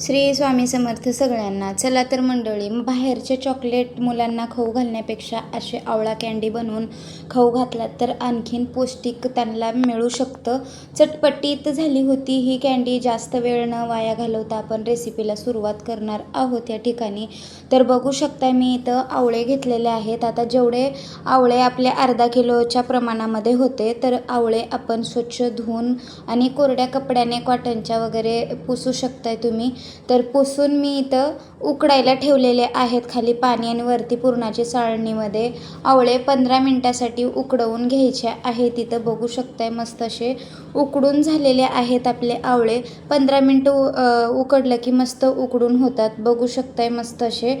श्री स्वामी समर्थ सगळ्यांना. चला तर मंडळी बाहेरचे चॉकलेट मुलांना खाऊ घालण्यापेक्षा असे आवळा कँडी बनवून खाऊ घातलात तर आणखीन पौष्टिक त्यांना मिळू शकतं. चटपटीत झाली होती ही कँडी जास्त वेळ न वाया घालवता आपण रेसिपीला सुरुवात करणार आहोत या ठिकाणी. तर बघू शकता मी इथं आवळे घेतलेले आहेत. आता जेवढे आवळे आपले अर्धा किलोच्या प्रमाणामध्ये होते तर आवळे आपण स्वच्छ धुवून आणि कोरड्या कपड्याने कॉटनच्या वगैरे पुसू शकताय तुम्ही. तर पुसून मी इथं उकडायला ठेवलेले आहेत खाली पाणी आणि वरती पुरणाची चाळणीमध्ये आवळे पंधरा मिनटासाठी उकडवून घ्यायचे आहेत. इथं बघू शकताय मस्त असे उकडून झालेले आहेत आपले आवळे. पंधरा मिनटं उकडलं की मस्त उकडून होतात. बघू शकताय मस्त असे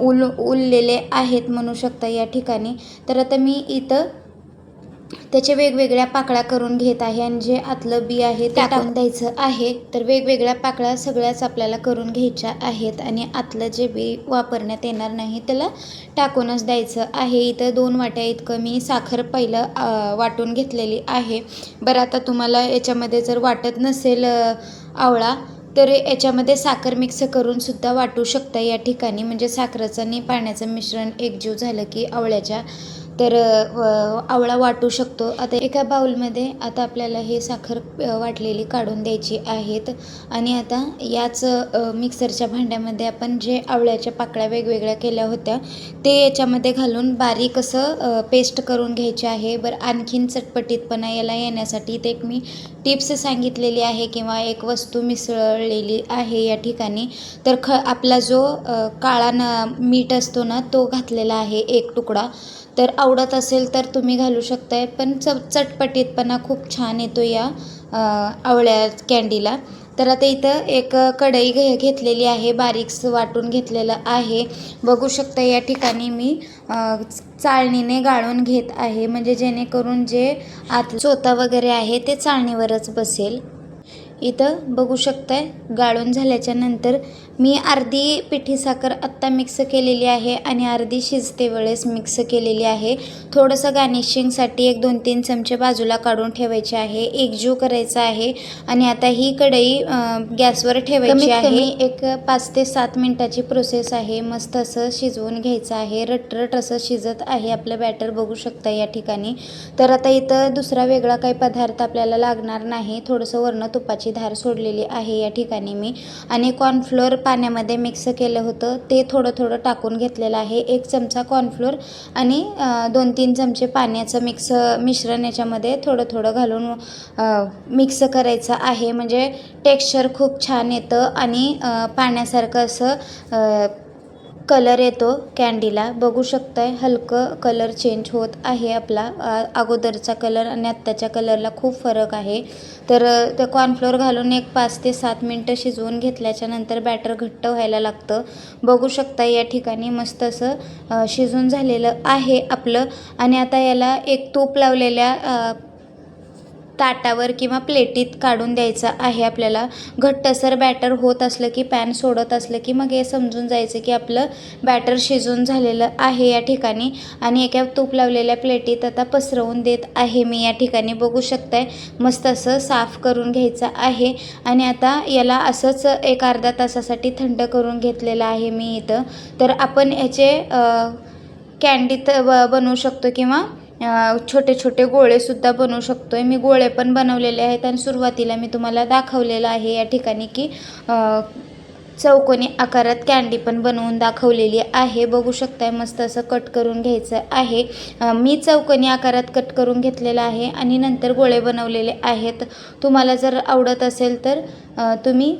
उल उरलेले आहेत म्हणू शकता या ठिकाणी. तर आता मी इथं त्याचे वेगवेगळ्या पाकळ्या करून घेत आहे आणि जे आतलं बी आहे ते टाकून द्यायचं आहे. तर वेगवेगळ्या पाकळ्या सगळ्याच आपल्याला करून घ्यायच्या आहेत आणि आतलं जे बी वापरण्यात येणार नाही त्याला टाकूनच द्यायचं आहे. इथं दोन वाट्या इतकं मी साखर पहिलं वाटून घेतलेली आहे. बरं आता तुम्हाला याच्यामध्ये जर वाटत नसेल आवळा तर याच्यामध्ये साखर मिक्स करून सुद्धा वाटू शकता या ठिकाणी. म्हणजे साखरेचं आणि पाण्याचं मिश्रण एकजीव झालं की आवळ्याच्या तर आवळा वाटू शकतो. आता एका बाउलमध्ये आता आपल्याला हे साखर वाटलेली काढून द्यायची आहेत. आणि आता याच मिक्सरच्या भांड्यामध्ये आपण जे आवळ्याच्या पाकळ्या वेगवेगळ्या केल्या होत्या ते याच्यामध्ये घालून बारीक असं पेस्ट करून घ्यायचे आहे. बरं आणखीन चटपटीतपणा याला येण्यासाठी ते एक मी टिप्स सांगितलेली आहे किंवा एक वस्तू मिसळलेली आहे या ठिकाणी. तर ख आपला जो काळा न मीठ असतो ना तो घातलेला आहे एक तुकडा. तर आवडत असेल तर तुम्ही घालू शकताय. पण च चटपटीतपणा खूप छान येतो या आवळ्या कँडीला तर आता इथं एक कढई घे घेतलेली आहे बारीक्स वाटून घेतलेलं आहे. बघू शकता या ठिकाणी मी चाळणीने गाळून घेत आहे. म्हणजे जेणेकरून जे आत चोता वगैरे आहे ते चाळणीवरच बसेल. इथं बघू शकताय गाळून झाल्याच्यानंतर मी अर्धी पिठी साखर आत्ता मिक्स केलेली आहे आणि अर्धी शिजते वेळेस मिक्स केलेली आहे. थोडंसं गार्निशिंगसाठी एक दोन तीन चमचे बाजूला काढून ठेवायचे आहे. एकजीव करायचा आहे आणि आता ही कढई गॅसवर ठेवायची आहे. एक पाच ते सात मिनिटाची प्रोसेस आहे. मस्त असं शिजवून घ्यायचं आहे. रटरट असं शिजत आहे आपलं बॅटर बघू शकता या ठिकाणी. तर आता इथं दुसरा वेगळा काही पदार्थ आपल्याला लागणार नाही. थोडंसं वर्ण तुपाची धार सोडलेली आहे या ठिकाणी मी. आणि कॉर्नफ्लोअर पाण्यामध्ये मिक्स केलं होतं. ते थोडं थोडं टाकून घेतलेलं आहे. एक चमचा कॉर्नफ्लोअर आणि दोन तीन चमचे पाण्याचं मिक्स मिश्रण याच्यामध्ये थोडं थोडं घालून मिक्स करायचं आहे. म्हणजे टेक्स्चर खूप छान येतं आणि पाण्यासारखं असं कलर येतो कँडीला बघू शकताय हलकं कलर चेंज होत आहे आपला. अगोदरचा कलर आणि आत्ताच्या कलरला खूप फरक आहे. तर त्या कॉर्नफ्लोअर घालून एक पाच ते सात मिनटं शिजवून घेतल्याच्या नंतर बॅटर घट्ट व्हायला लागतं. बघू शकता या ठिकाणी मस्त असं शिजून झालेलं आहे आपलं. आणि आता याला एक तूप लावलेल्या ताटावर किंवा प्लेटीत काढून द्यायचं आहे आपल्याला. घट्टसर बॅटर होत असलं की पॅन सोडत असलं की मग हे समजून जायचं की आपलं बॅटर शिजून झालेलं आहे या ठिकाणी. आणि एका तूप लावलेल्या प्लेटीत आता पसरवून देत आहे मी या ठिकाणी. बघू शकताय मस्त असं साफ करून घ्यायचं आहे. आणि आता याला असंच एक अर्धा तासासाठी थंड करून घेतलेलं आहे मी इथं. तर आपण याचे कँडी बनवू शकतो किंवा छोटे छोटे गोळेसुद्धा बनवू शकतो आहे मी गोळे पण बनवलेले आहेत आणि सुरुवातीला मी तुम्हाला दाखवलेलं आहे या ठिकाणी की चौकोनी आकारात कँडी पण बनवून दाखवलेली आहे. बघू शकताय मस्त असं कट करून घ्यायचं आहे. मी चौकोनी आकारात कट करून घेतलेलं आहे आणि नंतर गोळे बनवलेले आहेत. तुम्हाला जर आवडत असेल तर तुम्ही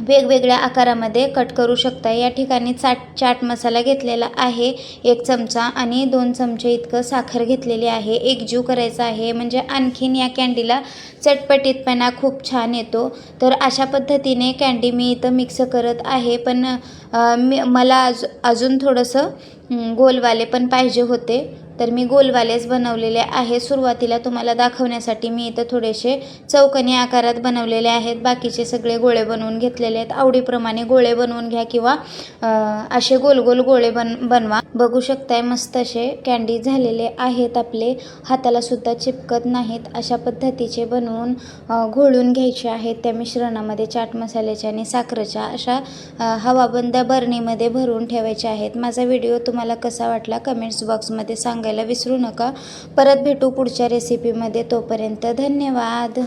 वेगवेगळ्या आकारामध्ये कट करू शकता. या ठिकाणी चाट चाट मसाला घेतलेला आहे. एक चमचा आणि दोन चमचे इतकं साखर घेतलेली आहे. एक जीव करायचा आहे. म्हणजे आणखीन या कँडीला चटपटीतपणा खूप छान येतो. तर अशा पद्धतीने कँडी मी इथं मिक्स करत आहे. पण मी मला अज अजून थोडंसं गोलवाले पण पाहिजे होते. तर मी गोलवालेच बनवलेले आहे. सुरुवातीला तुम्हाला दाखवण्यासाठी मी इथं थोडेसे चौकनी आकारात बनवलेले आहेत. बाकीचे सगळे गोळे बनवून घेतलेले आहेत. आवडीप्रमाणे गोळे बनवून घ्या किंवा असे गोल गोल गोळे बन बनवा. बघू शकताय मस्त असे कँडी झालेले आहेत आपले. हाताला सुद्धा चिपकत नाहीत. अशा पद्धतीचे बनवून घोळून घ्यायचे आहेत त्या मिश्रणामध्ये चाट मसाल्याच्या आणि साखरेच्या अशा हवाबंद हवाबंद बरणीमध्ये भरून ठेवायचे आहेत. माझा व्हिडिओ तुम्हाला कसा वाटला कमेंट्स बॉक्समध्ये सांगायला विसरू नका. परत भेटू पुढच्या रेसिपीमध्ये तोपर्यंत धन्यवाद.